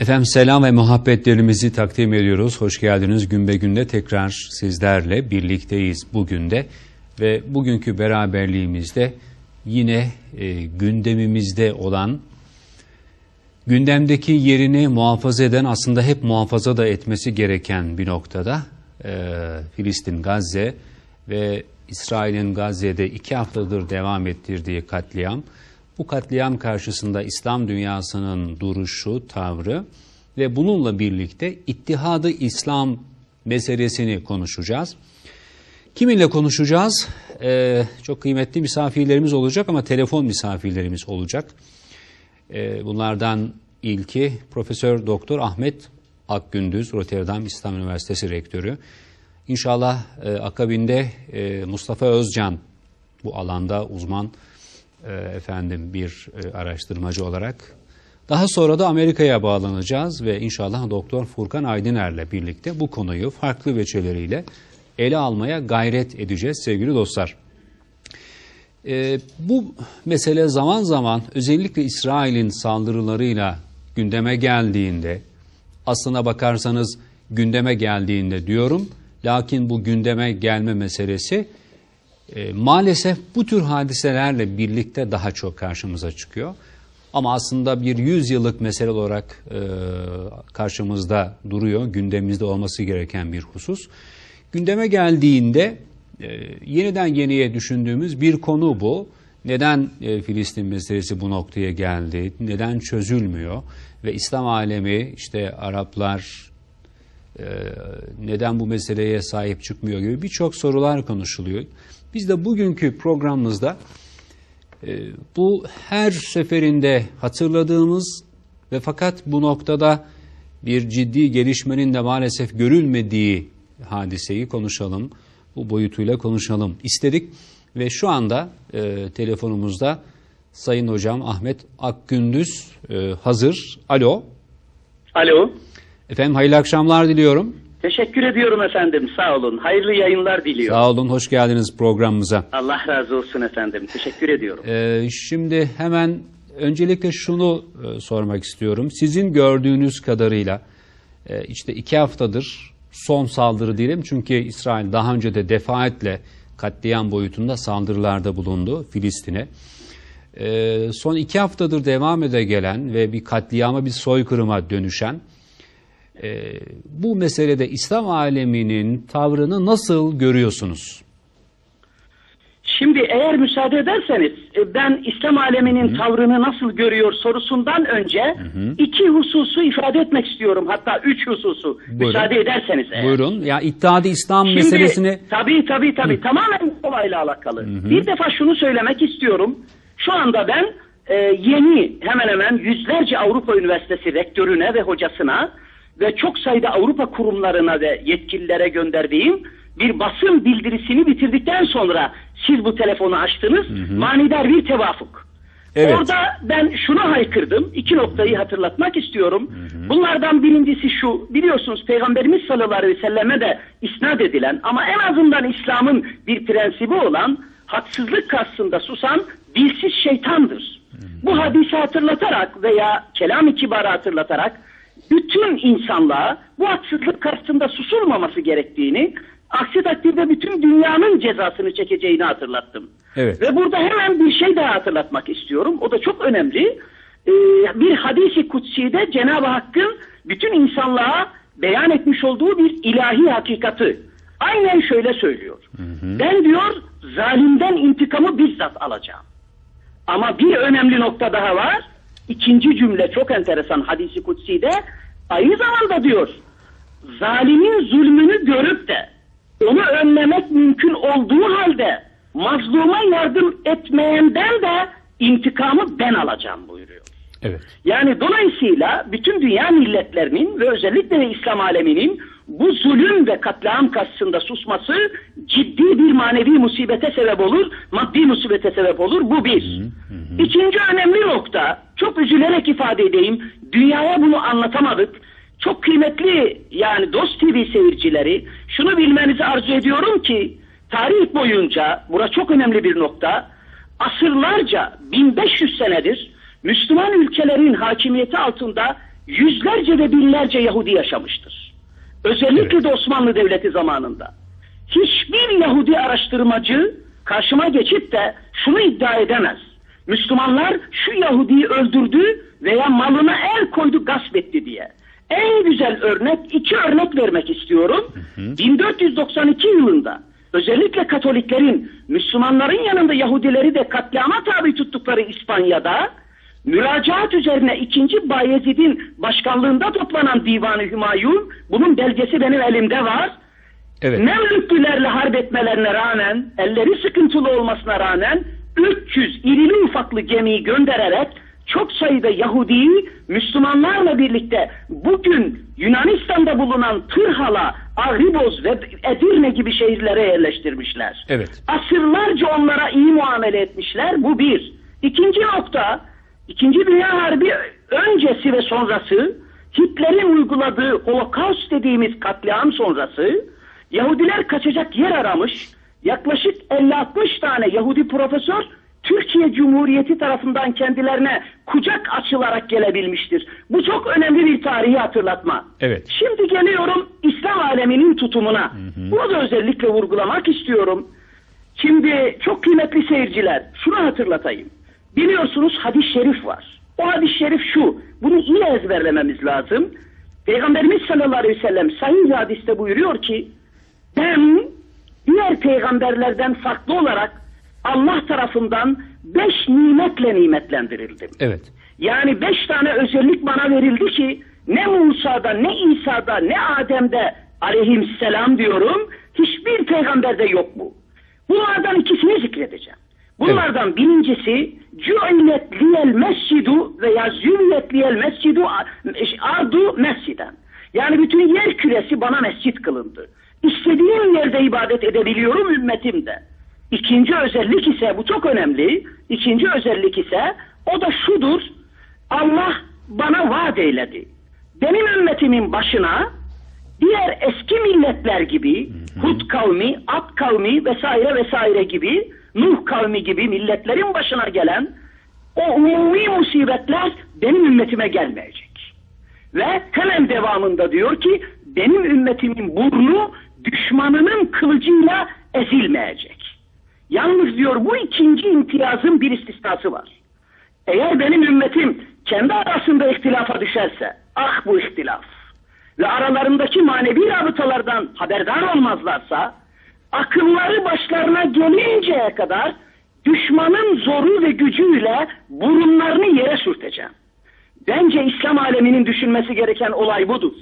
Efendim selam ve muhabbetlerimizi takdim ediyoruz. Hoş geldiniz. Gün be günde tekrar sizlerle birlikteyiz bugün de. Ve bugünkü beraberliğimizde yine e, gündemimizde olan, gündemdeki yerini muhafaza eden aslında hep muhafaza da etmesi gereken bir noktada e, Filistin, Gazze ve İsrail'in Gazze'de iki haftadır devam ettirdiği katliam. Bu katliam karşısında İslam dünyasının duruşu, tavrı ve bununla birlikte ittihadı İslam meselesini konuşacağız. Kiminle konuşacağız? Ee, çok kıymetli misafirlerimiz olacak ama telefon misafirlerimiz olacak. Ee, bunlardan ilki Profesör Doktor Ahmet Akgündüz, Rotterdam İslam Üniversitesi Rektörü. İnşallah e, akabinde e, Mustafa Özcan bu alanda uzman e, efendim bir e, araştırmacı olarak. Daha sonra da Amerika'ya bağlanacağız ve inşallah Doktor Furkan Aydıner'le birlikte bu konuyu farklı veçeleriyle ele almaya gayret edeceğiz sevgili dostlar. E, bu mesele zaman zaman özellikle İsrail'in saldırılarıyla gündeme geldiğinde aslına bakarsanız gündeme geldiğinde diyorum lakin bu gündeme gelme meselesi e, maalesef bu tür hadiselerle birlikte daha çok karşımıza çıkıyor. Ama aslında bir yüzyıllık mesele olarak e, karşımızda duruyor, gündemimizde olması gereken bir husus. Gündeme geldiğinde e, yeniden yeniye düşündüğümüz bir konu bu. Neden e, Filistin meselesi bu noktaya geldi? Neden çözülmüyor? Ve İslam alemi işte Araplar e, neden bu meseleye sahip çıkmıyor gibi birçok sorular konuşuluyor. Biz de bugünkü programımızda e, bu her seferinde hatırladığımız ve fakat bu noktada bir ciddi gelişmenin de maalesef görülmediği hadiseyi konuşalım. Bu boyutuyla konuşalım istedik ve şu anda e, telefonumuzda Sayın Hocam Ahmet Akgündüz e, hazır. Alo. Alo. Efendim hayırlı akşamlar diliyorum. Teşekkür ediyorum efendim. Sağ olun. Hayırlı yayınlar diliyorum. Sağ olun, hoş geldiniz programımıza. Allah razı olsun efendim. Teşekkür ediyorum. Ee, şimdi hemen öncelikle şunu e, sormak istiyorum. Sizin gördüğünüz kadarıyla e, işte iki haftadır son saldırı diyelim. Çünkü İsrail daha önce de defaatle katliam boyutunda saldırılarda bulundu Filistin'e. Ee, son iki haftadır devam ede gelen ve bir katliama bir soykırıma dönüşen e, bu meselede İslam aleminin tavrını nasıl görüyorsunuz? Şimdi eğer müsaade ederseniz e, ben İslam aleminin Hı. tavrını nasıl görüyor sorusundan önce Hı. iki hususu ifade etmek istiyorum. Hatta üç hususu Buyurun. müsaade ederseniz. Eğer. Buyurun. Ya iddiadı İslam Şimdi, meselesini... Tabii tabii tabii. Hı. Tamamen olayla alakalı. Hı. Bir defa şunu söylemek istiyorum. Şu anda ben e, yeni hemen hemen yüzlerce Avrupa Üniversitesi rektörüne ve hocasına ve çok sayıda Avrupa kurumlarına ve yetkililere gönderdiğim bir basın bildirisini bitirdikten sonra siz bu telefonu açtınız. Hı hı. Manidar bir tevafuk. Evet. Orada ben şunu haykırdım. İki noktayı hatırlatmak istiyorum. Hı hı. Bunlardan birincisi şu. Biliyorsunuz Peygamberimiz sallallahu aleyhi ve selleme de isnat edilen ama en azından İslam'ın bir prensibi olan haksızlık karşısında susan dilsiz şeytandır. Hı hı. Bu hadisi hatırlatarak veya kelam-ı kibarı hatırlatarak bütün insanlığa bu haksızlık karşısında susulmaması gerektiğini, aksi takdirde bütün dünyanın cezasını çekeceğini hatırlattım. Evet. Ve burada hemen bir şey daha hatırlatmak istiyorum. O da çok önemli. Ee, bir hadisi kutsi'de Cenab-ı Hakk'ın bütün insanlığa beyan etmiş olduğu bir ilahi hakikati. Aynen şöyle söylüyor. Hı hı. Ben diyor zalimden intikamı bizzat alacağım. Ama bir önemli nokta daha var. İkinci cümle çok enteresan hadisi kutsi'de aynı zamanda diyor zalimin zulmünü görüp de onu önlemek mümkün olduğu halde mazluma yardım etmeyenden de intikamı ben alacağım buyuruyor. Evet. Yani dolayısıyla bütün dünya milletlerinin ve özellikle de İslam aleminin bu zulüm ve katliam karşısında susması ciddi bir manevi musibete sebep olur, maddi musibete sebep olur. Bu bir. Hı hı. İkinci önemli nokta, çok üzülerek ifade edeyim, dünyaya bunu anlatamadık. Çok kıymetli yani Dost TV seyircileri, şunu bilmenizi arzu ediyorum ki, tarih boyunca, bura çok önemli bir nokta, asırlarca, 1500 senedir Müslüman ülkelerin hakimiyeti altında yüzlerce ve binlerce Yahudi yaşamıştır. Özellikle de Osmanlı Devleti zamanında. Hiçbir Yahudi araştırmacı karşıma geçip de şunu iddia edemez. Müslümanlar şu Yahudi'yi öldürdü veya malına el koydu gasp etti diye. En güzel örnek, iki örnek vermek istiyorum. 1492 yılında özellikle Katoliklerin Müslümanların yanında Yahudileri de katliama tabi tuttukları İspanya'da müracaat üzerine 2. Bayezid'in başkanlığında toplanan Divan-ı Hümayun bunun belgesi benim elimde var. Evet. Memlüklülerle harp etmelerine rağmen, elleri sıkıntılı olmasına rağmen 300 irili ufaklı gemiyi göndererek çok sayıda Yahudi'yi Müslümanlarla birlikte bugün Yunanistan'da bulunan Tırhala, Agriboz ve Edirne gibi şehirlere yerleştirmişler. Evet. Asırlarca onlara iyi muamele etmişler. Bu bir. İkinci nokta, İkinci Dünya Harbi öncesi ve sonrası Hitler'in uyguladığı Holocaust dediğimiz katliam sonrası Yahudiler kaçacak yer aramış. Yaklaşık 50-60 tane Yahudi profesör Türkiye Cumhuriyeti tarafından kendilerine kucak açılarak gelebilmiştir. Bu çok önemli bir tarihi hatırlatma. Evet. Şimdi geliyorum İslam aleminin tutumuna. Bunu da özellikle vurgulamak istiyorum. Şimdi çok kıymetli seyirciler şunu hatırlatayım. Biliyorsunuz hadis-i şerif var. O hadis-i şerif şu. Bunu iyi ezberlememiz lazım. Peygamberimiz sallallahu aleyhi ve sellem sahih hadiste buyuruyor ki ben diğer peygamberlerden farklı olarak Allah tarafından beş nimetle nimetlendirildim. Evet. Yani beş tane özellik bana verildi ki ne Musa'da ne İsa'da ne Adem'de aleyhisselam diyorum hiçbir peygamberde yok bu. Bunlardan ikisini zikredeceğim. Bunlardan birincisi cü'illet liyel mescidu veya zü'illet liyel mescidu ardu mesciden. Yani bütün yer küresi bana mescit kılındı. İstediğim yerde ibadet edebiliyorum ümmetim de. İkinci özellik ise bu çok önemli. İkinci özellik ise o da şudur. Allah bana vaat eyledi. Benim ümmetimin başına diğer eski milletler gibi Hud kavmi, Ad kavmi vesaire vesaire gibi Nuh kavmi gibi milletlerin başına gelen o umumi musibetler benim ümmetime gelmeyecek. Ve hemen devamında diyor ki benim ümmetimin burnu düşmanının kılıcıyla ezilmeyecek. Yalnız diyor bu ikinci imtiyazın bir istisnası var. Eğer benim ümmetim kendi arasında ihtilafa düşerse, ah bu ihtilaf ve aralarındaki manevi rabıtalardan haberdar olmazlarsa, akılları başlarına gelinceye kadar düşmanın zoru ve gücüyle burunlarını yere sürteceğim. Bence İslam aleminin düşünmesi gereken olay budur.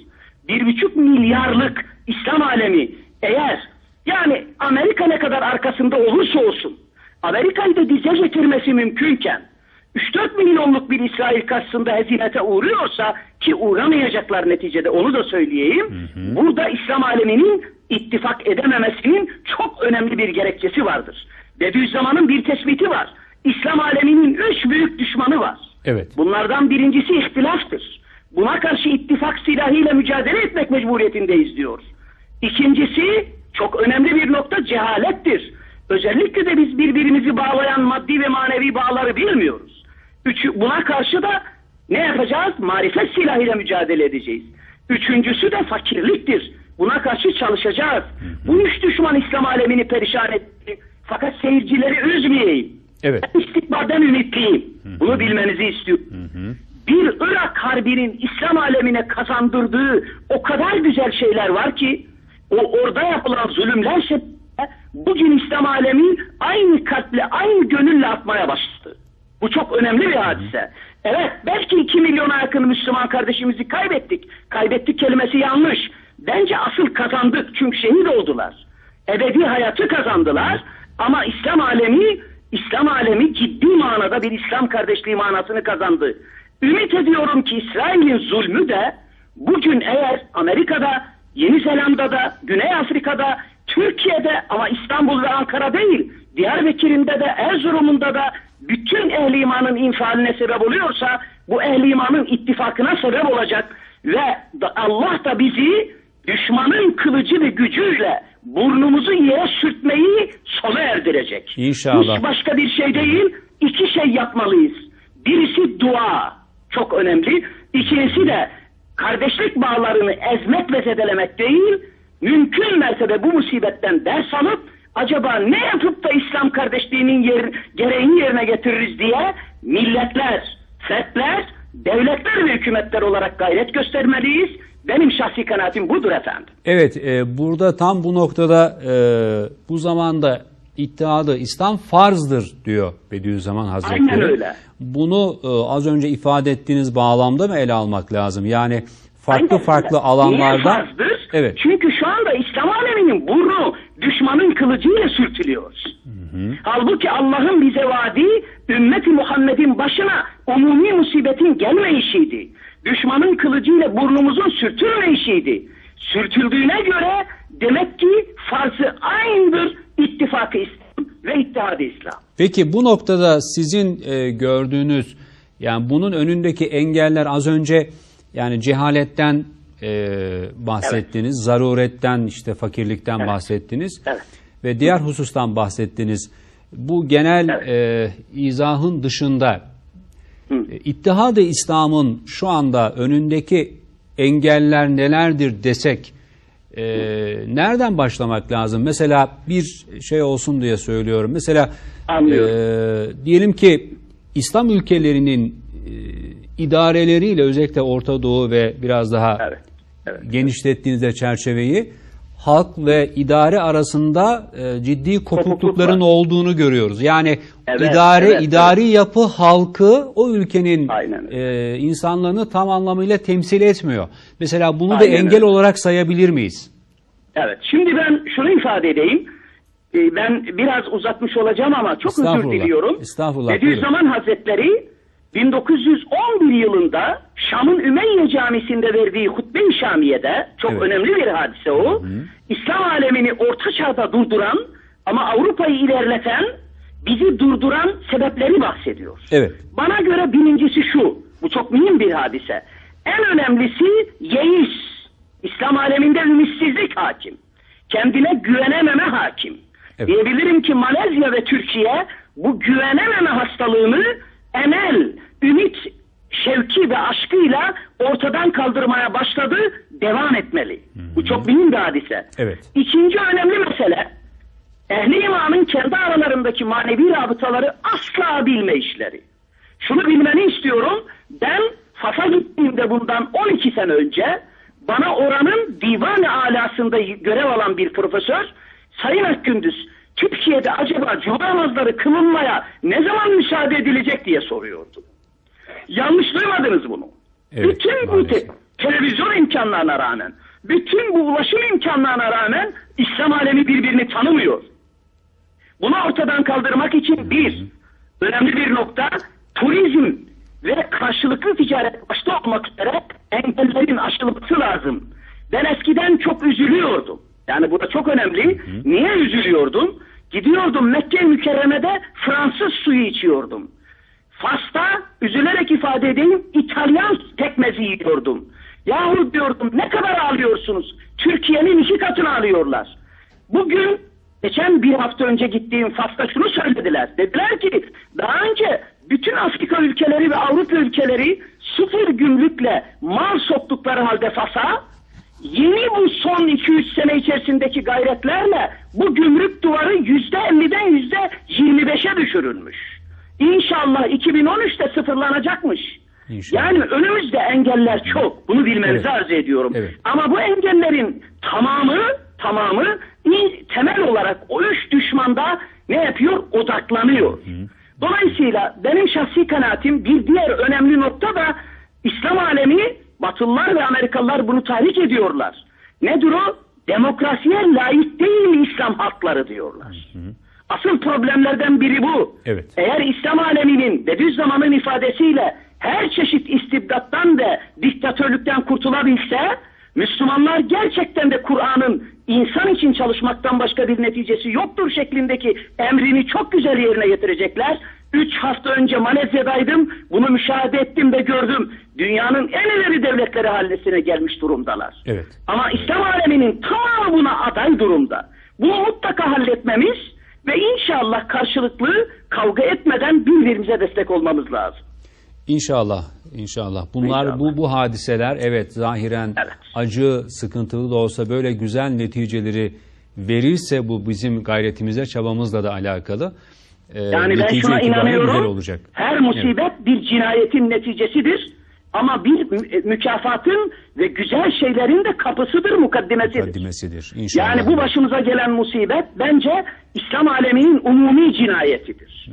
Bir buçuk milyarlık İslam alemi eğer yani Amerika ne kadar arkasında olursa olsun Amerika'yı da dize getirmesi mümkünken 3-4 milyonluk bir İsrail karşısında hezimete uğruyorsa ki uğramayacaklar neticede onu da söyleyeyim. Burada İslam aleminin ittifak edememesinin çok önemli bir gerekçesi vardır. Bediüzzaman'ın bir tespiti var. İslam aleminin üç büyük düşmanı var. Evet. Bunlardan birincisi ihtilaftır. Buna karşı ittifak silahıyla mücadele etmek mecburiyetindeyiz diyor. İkincisi çok önemli bir nokta cehalettir. Özellikle de biz birbirimizi bağlayan maddi ve manevi bağları bilmiyoruz. Üçü, buna karşı da ne yapacağız? Marifet silahıyla mücadele edeceğiz. Üçüncüsü de fakirliktir. Buna karşı çalışacağız. Bu üç düşman İslam alemini perişan etti. Fakat seyircileri üzmeyeyim. Evet. Ben istikbalden ümitliyim. Bunu bilmenizi istiyorum. Bir Irak Harbi'nin İslam alemine kazandırdığı o kadar güzel şeyler var ki o orada yapılan zulümler sebebiyle bugün İslam alemi aynı kalple, aynı gönülle atmaya başladı. Bu çok önemli bir hadise. Evet belki 2 milyona yakın Müslüman kardeşimizi kaybettik. Kaybettik kelimesi yanlış. Bence asıl kazandık çünkü şehit oldular. Ebedi hayatı kazandılar ama İslam alemi İslam alemi ciddi manada bir İslam kardeşliği manasını kazandı. Ümit ediyorum ki İsrail'in zulmü de bugün eğer Amerika'da, Yeni Zelanda'da, Güney Afrika'da, Türkiye'de ama İstanbul ve Ankara değil, Diyarbakır'ında da Erzurum'unda da bütün ehli imanın infialine sebep oluyorsa bu ehli imanın ittifakına sebep olacak ve Allah da bizi düşmanın kılıcı ve gücüyle burnumuzu yere sürtmeyi sona erdirecek. İnşallah. Hiç başka bir şey değil, iki şey yapmalıyız. Birisi dua, çok önemli. İkincisi de kardeşlik bağlarını ezmek ve zedelemek değil, mümkün mertebe bu musibetten ders alıp acaba ne yapıp da İslam kardeşliğinin yer, gereğini yerine getiririz diye milletler, fertler, devletler ve hükümetler olarak gayret göstermeliyiz. Benim şahsi kanaatim budur efendim. Evet, e, burada tam bu noktada e, bu zamanda İttihadı İslam farzdır diyor Bediüzzaman Hazretleri. Aynen öyle. Bunu e, az önce ifade ettiğiniz bağlamda mı ele almak lazım? Yani farklı Aynen farklı öyle. alanlarda Niye farzdır? Evet. Çünkü şu anda İslam aleminin burnu düşmanın kılıcıyla sürtülüyor. Halbuki Allah'ın bize vaadi ümmeti Muhammed'in başına umumi musibetin gelmeyişiydi. Düşmanın kılıcıyla burnumuzun sürtülmeyişiydi. Sürtüldüğüne göre demek ki farzı aynıdır ittifakı İslam ve ittihadı İslam. Peki bu noktada sizin e, gördüğünüz yani bunun önündeki engeller az önce yani cehaletten e, bahsettiniz, zaruretten işte fakirlikten Evet. bahsettiniz Evet. ve diğer husustan bahsettiniz. Bu genel Evet. e, izahın dışında İttihad-ı İslam'ın şu anda önündeki engeller nelerdir desek e, nereden başlamak lazım? Mesela bir şey olsun diye söylüyorum. Mesela Anlıyorum. e, diyelim ki İslam ülkelerinin e, idareleriyle özellikle Orta Doğu ve biraz daha Evet. Evet. genişlettiğinizde çerçeveyi halk ve idare arasında e, ciddi kopuklukların var. olduğunu görüyoruz. Yani Evet, idare evet, idari yapı halkı o ülkenin Aynen e, insanlarını tam anlamıyla temsil etmiyor. Mesela bunu da Aynen engel öyle. olarak sayabilir miyiz? Evet. Şimdi ben şunu ifade edeyim. Ee, Ben biraz uzatmış olacağım ama çok özür diliyorum. Estağfurullah, Bediüzzaman Hazretleri 1911 yılında Şam'ın Ümeyye Camisi'nde verdiği hutbe-i Şamiye'de çok Evet. önemli bir hadise o. İslam alemini orta çağda durduran ama Avrupa'yı ilerleten, bizi durduran sebepleri bahsediyor. Evet. Bana göre birincisi şu, bu çok mühim bir hadise. En önemlisi yeis. İslam aleminde ümitsizlik hakim. Kendine güvenememe hakim. Evet. Diyebilirim ki Malezya ve Türkiye bu güvenememe hastalığını emel, ümit, şevki ve aşkıyla ortadan kaldırmaya başladı, devam etmeli. Bu çok mühim bir hadise. Evet. İkinci önemli mesele, ehli imanın kendi aralarındaki manevi rabıtaları asla bilme işleri. Şunu bilmeni istiyorum, ben Fas'a gittiğimde bundan 12 sene önce bana oranın divan-ı alasında görev alan bir profesör, Sayın Akgündüz, Türkiye'de acaba cuma namazları kılınmaya ne zaman müsaade edilecek diye soruyordu. Yanlış duymadınız bunu. Evet, bütün bu maalesef. te- televizyon imkanlarına rağmen, bütün bu ulaşım imkanlarına rağmen İslam alemi birbirini tanımıyor. Bunu ortadan kaldırmak için bir, önemli bir nokta turizm ve karşılıklı ticaret başta olmak üzere engellerin aşılması lazım. Ben eskiden çok üzülüyordum. Yani bu da çok önemli. Niye üzülüyordum? Gidiyordum Mekke mükerremede Fransız suyu içiyordum. Fas'ta üzülerek ifade edeyim İtalyan pekmezi yiyordum. Yahu diyordum ne kadar alıyorsunuz? Türkiye'nin iki katını alıyorlar. Bugün geçen bir hafta önce gittiğim Fas'ta şunu söylediler. Dediler ki daha önce bütün Afrika ülkeleri ve Avrupa ülkeleri sıfır gümrükle mal soktukları halde Fas'a yeni bu son 2-3 sene içerisindeki gayretlerle bu gümrük duvarı %50'den %25'e düşürülmüş. İnşallah 2013'te sıfırlanacakmış. İnşallah. Yani önümüzde engeller çok. Bunu bilmenizi Evet. arz ediyorum. Evet. Ama bu engellerin tamamı tamamı temel olarak o üç düşmanda ne yapıyor? Odaklanıyor. Dolayısıyla benim şahsi kanaatim bir diğer önemli nokta da İslam alemi Batılılar ve Amerikalılar bunu tahrik ediyorlar. Nedir o? Demokrasiye layık değil İslam halkları diyorlar. Asıl problemlerden biri bu. Evet. Eğer İslam aleminin Bediüzzaman'ın ifadesiyle her çeşit istibdattan ve diktatörlükten kurtulabilse Müslümanlar gerçekten de Kur'an'ın insan için çalışmaktan başka bir neticesi yoktur şeklindeki emrini çok güzel yerine getirecekler. Üç hafta önce Malezya'daydım. Bunu müşahede ettim ve gördüm. Dünyanın en ileri devletleri haline gelmiş durumdalar. Evet. Ama İslam aleminin tamamı buna aday durumda. Bunu mutlaka halletmemiz ve inşallah karşılıklı kavga etmeden birbirimize destek olmamız lazım. İnşallah, inşallah. Bunlar İnşallah. bu bu hadiseler evet zahiren Evet. acı, sıkıntılı da olsa böyle güzel neticeleri verirse bu bizim gayretimize, çabamızla da alakalı. E, Yani ben şuna inanıyorum. olacak. Her musibet bir cinayetin neticesidir. Ama bir e, mükafatın ve güzel şeylerin de kapısıdır, mukaddimesidir. Mukaddimesidir. İnşallah. Yani bu başımıza gelen musibet bence İslam aleminin umumi cinayetidir.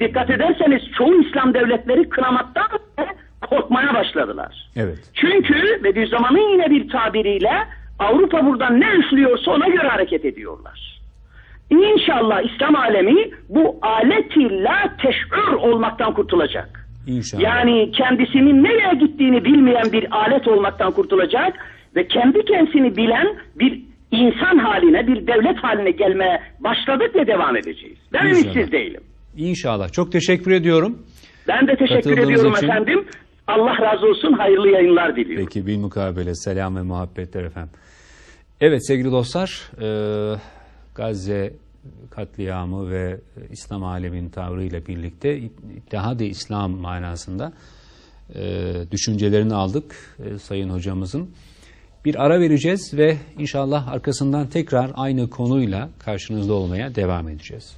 Dikkat ederseniz çoğu İslam devletleri kınamaktan ve korkmaya başladılar. Evet. Çünkü Bediüzzaman'ın yine bir tabiriyle Avrupa buradan ne üflüyorsa ona göre hareket ediyorlar. İnşallah İslam alemi bu aleti la teş'ür olmaktan kurtulacak. İnşallah. Yani kendisinin nereye gittiğini bilmeyen bir alet olmaktan kurtulacak ve kendi kendisini bilen bir insan haline, bir devlet haline gelmeye başladık ve devam edeceğiz. Ben İnşallah. ümitsiz değilim. İnşallah. Çok teşekkür ediyorum. Ben de teşekkür ediyorum için- efendim. Allah razı olsun. Hayırlı yayınlar diliyorum. Peki bir mukabele selam ve muhabbetler efendim. Evet sevgili dostlar e, Gazze katliamı ve İslam aleminin tavrıyla birlikte İttihad-ı İslam manasında e, düşüncelerini aldık e, Sayın Hocamızın. Bir ara vereceğiz ve inşallah arkasından tekrar aynı konuyla karşınızda olmaya devam edeceğiz.